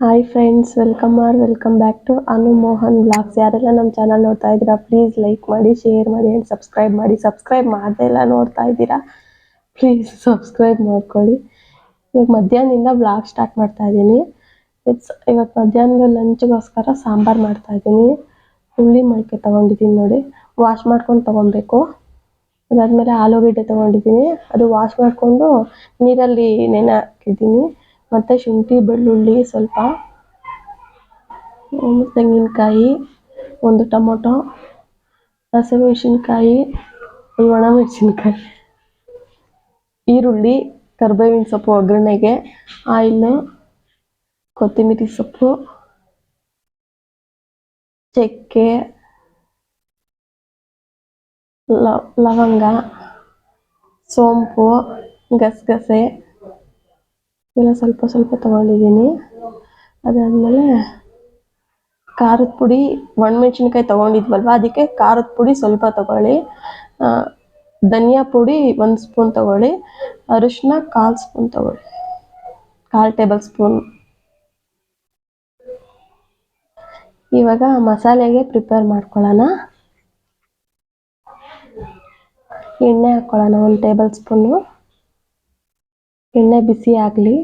Hi friends welcome our welcome back to Anu Mohan blogs ಯಾರೆಲ್ಲ ನಮ್ಮ channel ನೋಡ್ತಾ ಇದ್ದೀರಾ ಪ್ಲೀಸ್ ಲೈಕ್ ಮಾಡಿ ಶೇರ್ ಮಾಡಿ ಆ್ಯಂಡ್ ಸಬ್ಸ್ಕ್ರೈಬ್ ಮಾಡಿ. ಸಬ್ಸ್ಕ್ರೈಬ್ ಮಾಡದೇ ಇಲ್ಲ, ನೋಡ್ತಾ ಇದ್ದೀರಾ? ಪ್ಲೀಸ್ ಸಬ್ಸ್ಕ್ರೈಬ್ ಮಾಡ್ಕೊಳ್ಳಿ. ಇವಾಗ ಮಧ್ಯಾಹ್ನದಿಂದ ಬ್ಲಾಗ್ ಸ್ಟಾರ್ಟ್ ಮಾಡ್ತಾ ಇದ್ದೀನಿ. ಇಟ್ಸ್ ಇವತ್ತು ಮಧ್ಯಾಹ್ನದ ಲಂಚ್ಗೋಸ್ಕರ ಸಾಂಬಾರು ಮಾಡ್ತಾ ಇದ್ದೀನಿ. ಹುಳಿ ಮೊಳಕೆ ತೊಗೊಂಡಿದ್ದೀನಿ ನೋಡಿ. ವಾಶ್ ಮಾಡ್ಕೊಂಡು ತೊಗೊಬೇಕು. ಅದಾದಮೇಲೆ ಆಲೂಗಡ್ಡೆ ತೊಗೊಂಡಿದ್ದೀನಿ. ಅದು ವಾಶ್ ಮಾಡಿಕೊಂಡು ನೀರಲ್ಲಿ ನೆನೆ ಹಾಕಿದ್ದೀನಿ. ಮತ್ತು ಶುಂಠಿ, ಬೆಳ್ಳುಳ್ಳಿ ಸ್ವಲ್ಪ ತೆಂಗಿನಕಾಯಿ ಒಂದು ಟೊಮೊಟೊ, ಹಸಿಮೆಣ್ಸಿನ್ಕಾಯಿ ಒಣಮೆಣ್ಸಿನ್ಕಾಯಿ ಈರುಳ್ಳಿ, ಕರ್ಬೇವಿನ ಸೊಪ್ಪು ಒಗ್ಗರಣೆಗೆ, ಆಯಿಲು ಕೊತ್ತಂಬರಿ ಸೊಪ್ಪು, ಚಕ್ಕೆ ಲವಂಗ, ಸೋಂಪು, ಗಸಗಸೆ ಇವೆಲ್ಲ ಸ್ವಲ್ಪ ಸ್ವಲ್ಪ ತೊಗೊಂಡಿದ್ದೀನಿ. ಅದಾದಮೇಲೆ ಖಾರದ ಪುಡಿ, ಒಣಮೆಣ್ಸಿನ್ಕಾಯಿ ತೊಗೊಂಡಿದ್ವಲ್ವ? ಅದಕ್ಕೆ ಖಾರದ ಪುಡಿ ಸ್ವಲ್ಪ ತೊಗೊಳ್ಳಿ. ಧನಿಯಾ ಪುಡಿ ಒಂದು ಸ್ಪೂನ್ ತೊಗೊಳ್ಳಿ. ಅರಿಶಿನ ಕಾಲು ಸ್ಪೂನ್ ತೊಗೊಳ್ಳಿ. ಕಾಲು ಟೇಬಲ್ ಸ್ಪೂನ್. ಇವಾಗ ಮಸಾಲೆಗೆ ಪ್ರಿಪೇರ್ ಮಾಡ್ಕೊಳ್ಳೋಣ. ಎಣ್ಣೆ ಹಾಕ್ಕೊಳ್ಳೋಣ ಒಂದು ಟೇಬಲ್ ಸ್ಪೂನು. ಎಣ್ಣೆ ಬಿಸಿ ಆಗಲಿ.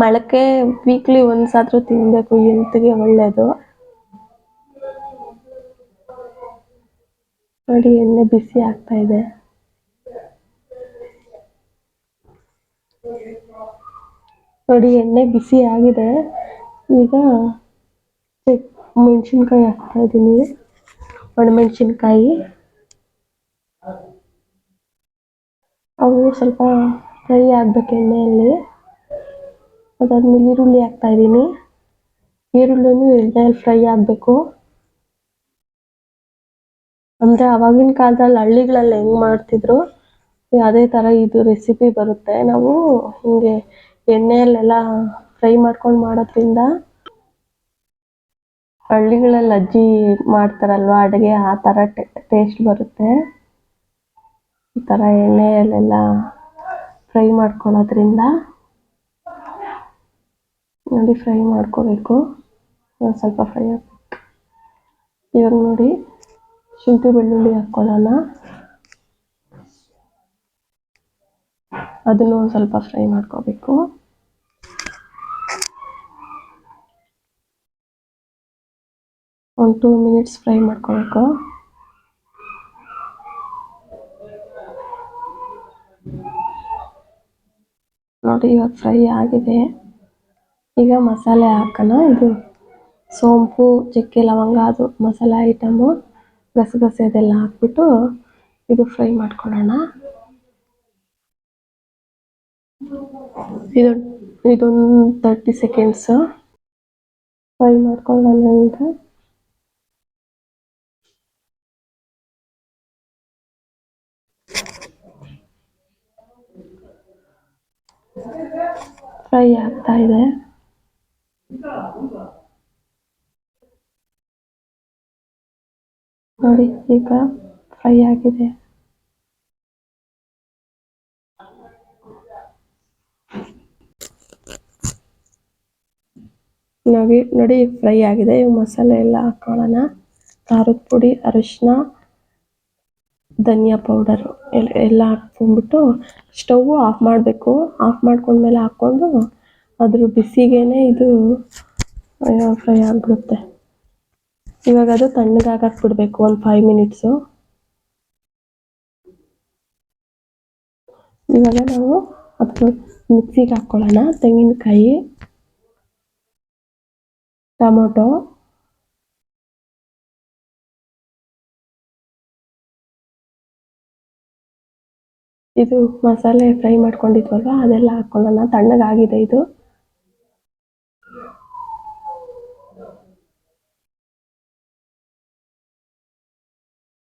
ಮೊಳಕೆ ವೀಕ್ಲಿ ಒಂದ್ಸಾದ್ರೂ ತಿನ್ನಬೇಕು ಹೆಲ್ತ್ಗೆ ಒಳ್ಳೆಯದು ನೋಡಿ, ಎಣ್ಣೆ ಬಿಸಿ ಆಗ್ತಾ ಇದೆ. ನೋಡಿ, ಎಣ್ಣೆ ಬಿಸಿ ಆಗಿದೆ. ಈಗ ಮೆಣಸಿನ್ಕಾಯಿ ಹಾಕ್ತಾ ಇದ್ದೀನಿ ಒಣಮೆಣಸಿನ್ಕಾಯಿ. ಅವು ಸ್ವಲ್ಪ ಫ್ರೈ ಆಗಬೇಕು ಎಣ್ಣೆಯಲ್ಲಿ. ಅದಾದ್ಮೇಲೆ ಈರುಳ್ಳಿ ಹಾಕ್ತಾ ಇದ್ದೀನಿ. ಈರುಳ್ಳಿನೂ ಎಣ್ಣೆಯಲ್ಲಿ ಫ್ರೈ ಆಗಬೇಕು. ಅಂದರೆ ಆವಾಗಿನ ಕಾಲದಲ್ಲಿ ಹಳ್ಳಿಗಳಲ್ಲಿ ಹೆಂಗೆ ಮಾಡ್ತಿದ್ರು, ಅದೇ ಥರ ಇದು ರೆಸಿಪಿ ಬರುತ್ತೆ. ನಾವು ಹಿಂಗೆ ಎಣ್ಣೆಯಲ್ಲೆಲ್ಲ ಫ್ರೈ ಮಾಡ್ಕೊಂಡು ಮಾಡೋದ್ರಿಂದ ಹಳ್ಳಿಗಳಲ್ಲಿ ಅಜ್ಜಿ ಮಾಡ್ತಾರಲ್ವ ಅಡುಗೆ, ಆ ಥರ ಟೇಸ್ಟ್ ಬರುತ್ತೆ. ಈ ಥರ ಎಣ್ಣೆಯಲ್ಲೆಲ್ಲ ಫ್ರೈ ಮಾಡ್ಕೊಳ್ಳೋದ್ರಿಂದ ನೋಡಿ ಫ್ರೈ ಮಾಡ್ಕೋಬೇಕು. ಒಂದು ಸ್ವಲ್ಪ ಫ್ರೈ ಆಗಬೇಕು. ಇವಾಗ ನೋಡಿ ಶುಂಠಿ ಬೆಳ್ಳುಳ್ಳಿ ಹಾಕ್ಕೊಳ್ಳೋಣ ಅದನ್ನು ಒಂದು ಸ್ವಲ್ಪ ಫ್ರೈ ಮಾಡ್ಕೋಬೇಕು. ಒಂದು ಟೂ ಮಿನಿಟ್ಸ್ ಫ್ರೈ ಮಾಡ್ಕೋಬೇಕು. ನೋಡಿ, ಇವಾಗ ಫ್ರೈ ಆಗಿದೆ. ಈಗ ಮಸಾಲೆ ಹಾಕೋಣ. ಇದು ಸೋಂಪು, ಚಕ್ಕೆ ಲವಂಗ, ಅದು ಮಸಾಲೆ ಐಟಮು ಗಸಗಸೆ ಅದೆಲ್ಲ ಹಾಕ್ಬಿಟ್ಟು ಇದು ಫ್ರೈ ಮಾಡ್ಕೊಳ್ಳೋಣ. ಇದು, ಇದೊಂದು ತರ್ಟಿ ಸೆಕೆಂಡ್ಸು ಫ್ರೈ ಮಾಡ್ಕೊಳ್ಳೋಣ ಫ್ರೈ ಆಗ್ತಾ ಇದೆ ನೋಡಿ ಈಗ ಫ್ರೈ ಆಗಿದೆ ನೋಡಿ ನೋಡಿ, ಫ್ರೈ ಆಗಿದೆ. ಇವು ಮಸಾಲೆ ಎಲ್ಲ ಹಾಕೊಳ್ಳೋಣ. ಖಾರದ ಪುಡಿ ಅರಿಶಿನ ಧನಿಯಾ ಪೌಡರು ಎಲ್ಲ ಎಲ್ಲ ಹಾಕ್ಕೊಂಡ್ಬಿಟ್ಟು ಸ್ಟವ್ ಆಫ್ ಮಾಡಬೇಕು. ಆಫ್ ಮಾಡ್ಕೊಂಡ್ಮೇಲೆ ಹಾಕ್ಕೊಂಡು ಅದ್ರ ಬಿಸಿಗೇನೆ ಇದು ಫ್ರೈ ಆಗಿಬಿಡುತ್ತೆ. ಇವಾಗ ಅದು ತಣ್ಣಗಾಗಕ್ಕೆ ಬಿಡಬೇಕು ಒಂದು ಫೈವ್ ಮಿನಿಟ್ಸು ಇವಾಗ ನಾವು ಅದು ಮಿಕ್ಸಿಗೆ ಹಾಕ್ಕೊಳ್ಳೋಣ ತೆಂಗಿನಕಾಯಿ, ಟೊಮೊಟೊ. ಇದು ಮಸಾಲೆ ಫ್ರೈ ಮಾಡ್ಕೊಂಡಿದ್ವಲ್ವ? ಅದೆಲ್ಲ ಹಾಕೊಳ್ಳೋಣ ತಣ್ಣಗಾಗಿದೆ ಇದು.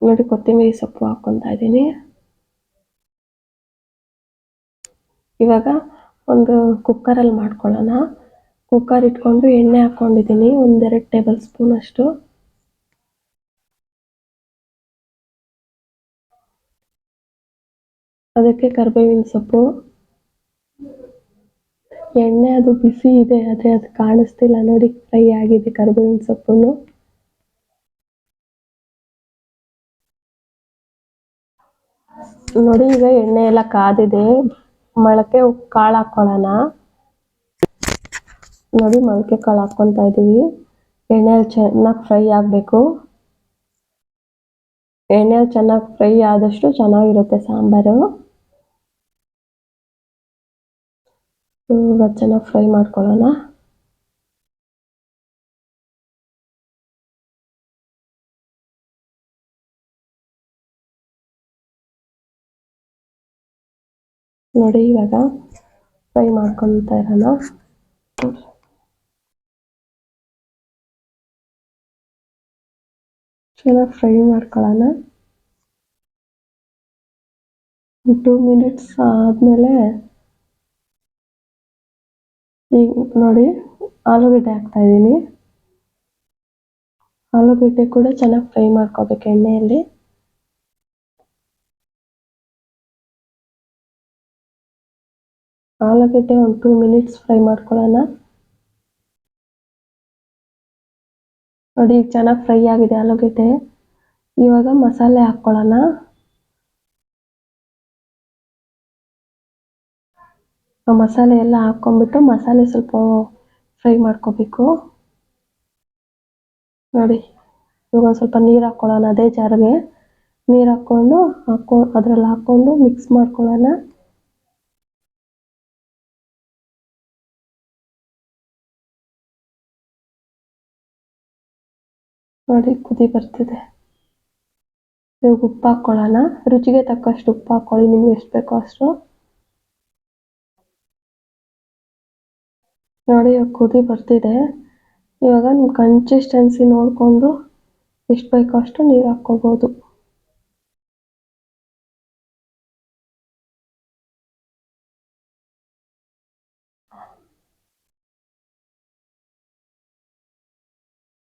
ನೋಡಿ, ಕೊತ್ತಂಬರಿ ಸೊಪ್ಪು ಹಾಕ್ಕೊತಾ ಇದ್ದೀನಿ. ಇವಾಗ ಒಂದು ಕುಕ್ಕರಲ್ಲಿ ಮಾಡ್ಕೊಳ್ಳೋಣ. ಕುಕ್ಕರ್ ಇಟ್ಕೊಂಡು ಎಣ್ಣೆ ಹಾಕ್ಕೊಂಡಿದ್ದೀನಿ. ಒಂದೆರಡು ಟೇಬಲ್ ಸ್ಪೂನ್ ಅಷ್ಟು. ಅದಕ್ಕೆ ಕರಿಬೇವಿನ ಸೊಪ್ಪು. ಎಣ್ಣೆ ಅದು ಬಿಸಿ ಇದೆ, ಆದರೆ ಅದು ಕಾಣಿಸ್ತಿಲ್ಲ. ನೋಡಿ, ಫ್ರೈ ಆಗಿದೆ ಕರಿಬೇವಿನ ಸೊಪ್ಪನ್ನು ನೋಡಿ, ಈಗ ಎಣ್ಣೆ ಎಲ್ಲ ಕಾದಿದೆ. ಮೊಳಕೆ ಕಾಳು ಹಾಕೊಳ್ಳೋಣ. ನೋಡಿ, ಮೊಳಕೆ ಕಾಳು ಹಾಕ್ಕೊತಾ ಇದ್ದೀವಿ ಎಣ್ಣೆಯಲ್ಲಿ ಚೆನ್ನಾಗಿ ಫ್ರೈ ಆಗಬೇಕು. ಎಣ್ಣೆಯಲ್ಲಿ ಚೆನ್ನಾಗಿ ಫ್ರೈ ಆದಷ್ಟು ಚೆನ್ನಾಗಿರುತ್ತೆ ಸಾಂಬಾರು. ಇವಾಗ ಚೆನ್ನಾಗಿ ಫ್ರೈ ಮಾಡ್ಕೊಳ್ಳೋಣ. ನೋಡಿ, ಇವಾಗ ಫ್ರೈ ಮಾಡ್ಕೊತಾ ಇರೋಣ. ಚೆನ್ನಾಗಿ ಫ್ರೈ ಮಾಡ್ಕೊಳ್ಳೋಣ. ಟೂ ಮಿನಿಟ್ಸ್ ಆದಮೇಲೆ ಈಗ ನೋಡಿ, ಆಲೂಗಡ್ಡೆ ಹಾಕ್ತಾ ಇದ್ದೀನಿ. ಆಲೂಗಡ್ಡೆ ಕೂಡ ಚೆನ್ನಾಗಿ ಫ್ರೈ ಮಾಡ್ಕೋಬೇಕು ಎಣ್ಣೆಯಲ್ಲಿ. ಆಲೂಗಡ್ಡೆ ಒಂದು ಟೂ ಮಿನಿಟ್ಸ್ ಫ್ರೈ ಮಾಡ್ಕೊಳ್ಳೋಣ. ನೋಡಿ ಚೆನ್ನಾಗಿ ಫ್ರೈ ಆಗಿದೆ ಆಲೂಗಡ್ಡೆ. ಇವಾಗ ಮಸಾಲೆ ಹಾಕ್ಕೊಳ್ಳೋಣ. ಆ ಮಸಾಲೆ ಎಲ್ಲ ಹಾಕ್ಕೊಂಬಿಟ್ಟು ಮಸಾಲೆ ಸ್ವಲ್ಪ ಫ್ರೈ ಮಾಡ್ಕೋಬೇಕು. ನೋಡಿ, ಇವಾಗ ಒಂದು ಸ್ವಲ್ಪ ನೀರು ಹಾಕ್ಕೊಳ್ಳೋಣ ಅದೇ ಜಾರಿಗೆ. ನೀರು ಹಾಕ್ಕೊಂಡು ಹಾಕೊ, ಅದ್ರಲ್ಲಿ ಹಾಕ್ಕೊಂಡು ಮಿಕ್ಸ್ ಮಾಡ್ಕೊಳ್ಳೋಣ. ನೋಡಿ, ಕುದಿ ಬರ್ತಿದೆ. ಇವಾಗ ಉಪ್ಪು ಹಾಕ್ಕೊಳ್ಳೋಣ ರುಚಿಗೆ ತಕ್ಕಷ್ಟು ಉಪ್ಪು ಹಾಕ್ಕೊಳ್ಳಿ ನಿಮ್ಗೆ ಎಷ್ಟು ಬೇಕೋ ಅಷ್ಟು. ನೋಡಿ ಕುದಿ ಬರ್ತಿದೆ. ಇವಾಗ ನಿಮ್ಮ ಕನ್ಸಿಸ್ಟೆನ್ಸಿ ನೋಡಿಕೊಂಡು ಎಷ್ಟು ಬೇಕೋ ಅಷ್ಟು ನೀರು ಹಾಕ್ಕೋಬೋದು.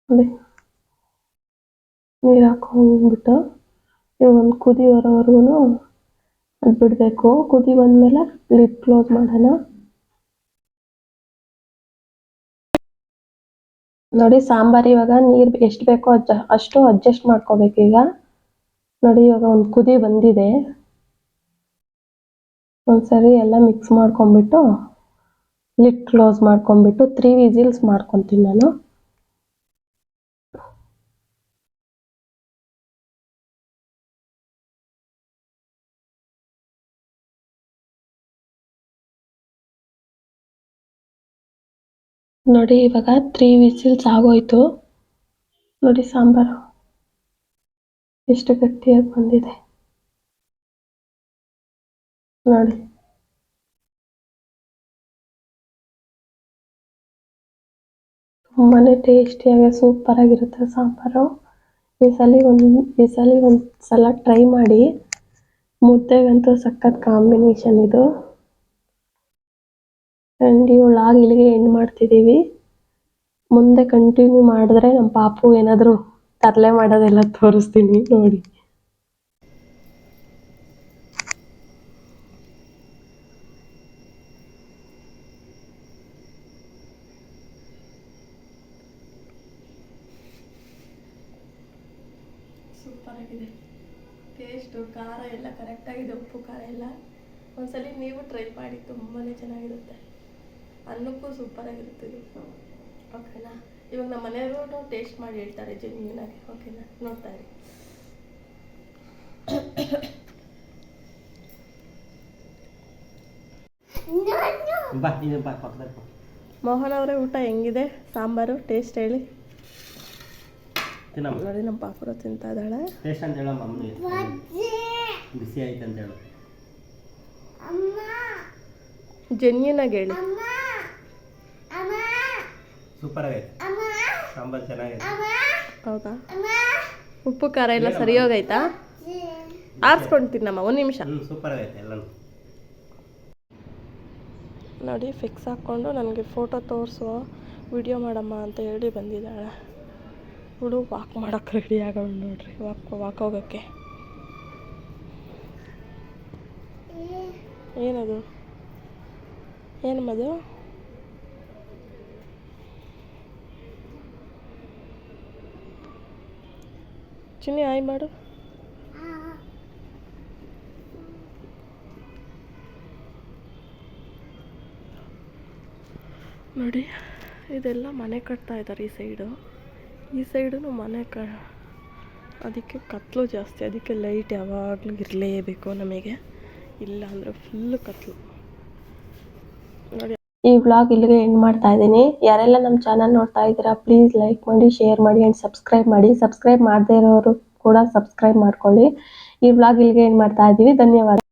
ನೋಡಿ. ನೀರು ಹಾಕೊಂಡ್ಬಿಟ್ಟು ಇವಾಗ ಒಂದು ಕುದಿ ಬರೋವರೆಗೂ ಅದು ಬಿಡಬೇಕು. ಕುದಿ ಬಂದಮೇಲೆ ಲಿಡ್ ಕ್ಲೋಸ್ ಮಾಡೋಣ. ನೋಡಿ, ಸಾಂಬಾರು ಇವಾಗ ನೀರು ಎಷ್ಟು ಬೇಕೋ ಅಜ್ಜ ಅಷ್ಟು ಅಡ್ಜಸ್ಟ್ ಮಾಡ್ಕೋಬೇಕು ಈಗ. ನೋಡಿ, ಇವಾಗ ಒಂದು ಕುದಿ ಬಂದಿದೆ. ಒಂದ್ಸರಿ ಎಲ್ಲ ಮಿಕ್ಸ್ ಮಾಡ್ಕೊಂಬಿಟ್ಟು ಲಿಡ್ ಕ್ಲೋಸ್ ಮಾಡ್ಕೊಂಬಿಟ್ಟು ತ್ರೀ ವಿಸಿಲ್ಸ್ ಮಾಡ್ಕೊತೀನಿ ನಾನು. ನೋಡಿ, ಇವಾಗ ತ್ರೀ ವಿಸಿಲ್ಸ್ ಆಗೋಯ್ತು. ನೋಡಿ, ಸಾಂಬಾರು. ಎಷ್ಟು ಗಟ್ಟಿಯಾಗಿ ಬಂದಿದೆ. ನೋಡಿ. ತುಂಬಾ ಟೇಸ್ಟಿಯಾಗಿ, ಸೂಪರಾಗಿರುತ್ತೆ ಸಾಂಬಾರು. ಈ ಸಲ ಒಂದು, ಈ ಸಲ ಒಂದು ಸಲ ಟ್ರೈ ಮಾಡಿ. ಮುದ್ದೆಗಂತೂ ಸಖತ್ ಕಾಂಬಿನೇಷನ್ ಇದು. ಆ್ಯಂಡ್ ಈ ವ್ಲಾಗ್ ಇಲ್ಲಿಗೆ ಎಂಡ್ ಮಾಡ್ತಿದ್ದೀವಿ ಮುಂದೆ ಕಂಟಿನ್ಯೂ ಮಾಡಿದ್ರೆ ನಮ್ಮ ಪಾಪು ಏನಾದರೂ ತರಲೆ ಮಾಡೋದೆಲ್ಲ ತೋರಿಸ್ತೀನಿ ನೋಡಿ. ಸೂಪರ್ ಆಗಿದೆ ಟೇಸ್ಟು, ಖಾರ ಎಲ್ಲ ಕರೆಕ್ಟಾಗಿದೆ ಉಪ್ಪು, ಖಾರ ಎಲ್ಲ. ಒಂದ್ಸಲಿ ನೀವು ಟ್ರೈ ಮಾಡಿ, ತುಂಬಾನೇ ಚೆನ್ನಾಗಿರುತ್ತೆ. ಅನ್ನಕ್ಕೂ ಸೂಪರಾಗಿರುತ್ತೆ ಇದು. ಓಕೆನಾ ಇವಾಗ ನಮ್ಮ ಮನೆಯವರು ಟೇಸ್ಟ್ ಮಾಡಿ ಹೇಳ್ತಾರೆ ಜೆನ್ಯೂನಾಗಿ ಓಕೆನಾ ನೋಡ್ತಾ ಇರಿ. ಮೋಹನ್ ಅವರೇ ಊಟ ಹೆಂಗಿದೆ? ಸಾಂಬಾರು ಟೇಸ್ಟ್ ಹೇಳಿ. ನೋಡಿ ನಮ್ಮ ಪಾಪುರ ತಿಂತಾ ಇದ್ದಾಳೆ. ಟೇಸ್ಟ್ ಅಂತ ಹೇಳಮ್ಮ ಅಮ್ಮನಿಗೆ ಬಿಸಿ ಆಯ್ತು ಅಂತ ಹೇಳು. ಜೆನ್ಯೂನಾಗಿ ಹೇಳಿ. ಸೂಪರ್ ಆಗೈತೆ. ಸಾಂಬಾರು ಚೆನ್ನಾಗೈತೆ. ಹೌದಾ? ಉಪ್ಪು ಖಾರ ಎಲ್ಲ ಸರಿ ಹೋಗೈತಾ? ಆರಿಸ್ಕೊಂಡು ತಿನ್ನಮ್ಮ ಒಂದು ನಿಮಿಷ. ಹ್ಞೂ ಸೂಪರ್ ಆಗೈತೆ ಎಲ್ಲನೂ. ನೋಡಿ ಫಿಕ್ಸ್ ಹಾಕ್ಕೊಂಡು ನನಗೆ ಫೋಟೋ ತೋರಿಸು. ವಿಡಿಯೋ ಮಾಡಮ್ಮ ಅಂತ ಹೇಳಿ ಬಂದಿದ್ದಾಳೆ. ಹುಡು ವಾಕ್ ಮಾಡೋಕ್ಕೆ ರೆಡಿ ಆಗೋಣ ನೋಡ್ರಿ ವಾಕ್ ವಾಕ್ ಹೋಗೋಕ್ಕೆ. ಏನದು? ಏನು ಚಿನ್ನಿ ಆಯ್ ಮಾಡು. ನೋಡಿ, ಇದೆಲ್ಲ ಮನೆ ಕಟ್ತಾ ಇದ್ದಾರೆ ಈ ಸೈಡು. ಈ ಸೈಡು ಮನೆ ಕ, ಅದಕ್ಕೆ ಕತ್ಲು ಜಾಸ್ತಿ, ಅದಕ್ಕೆ ಲೈಟ್ ಯಾವಾಗಲೂ ಇರಲೇಬೇಕು ನಮಗೆ. ಇಲ್ಲ ಅಂದರೆ ಫುಲ್ಲು ಕತ್ಲು. ಈ ವ್ಲಾಗ್ ಇಲ್ಲಿಗೆ ಎಂಡ್ ಮಾಡ್ತಾ ಇದ್ದೀನಿ. ಯಾರೆಲ್ಲ ನಮ್ಮ ಚಾನಲ್ ನೋಡ್ತಾ ಇದ್ದೀರಾ ಪ್ಲೀಸ್ ಲೈಕ್ ಮಾಡಿ ಶೇರ್ ಮಾಡಿ ಆ್ಯಂಡ್ ಸಬ್ಸ್ಕ್ರೈಬ್ ಮಾಡಿ. ಸಬ್ಸ್ಕ್ರೈಬ್ ಮಾಡದೇ ಇರೋರು ಕೂಡ ಸಬ್ಸ್ಕ್ರೈಬ್ ಮಾಡ್ಕೊಳ್ಳಿ. ಈ ವ್ಲಾಗ್ ಇಲ್ಲಿಗೆ ಎಂಡ್ ಮಾಡ್ತಾ ಇದ್ದೀವಿ. ಧನ್ಯವಾದ.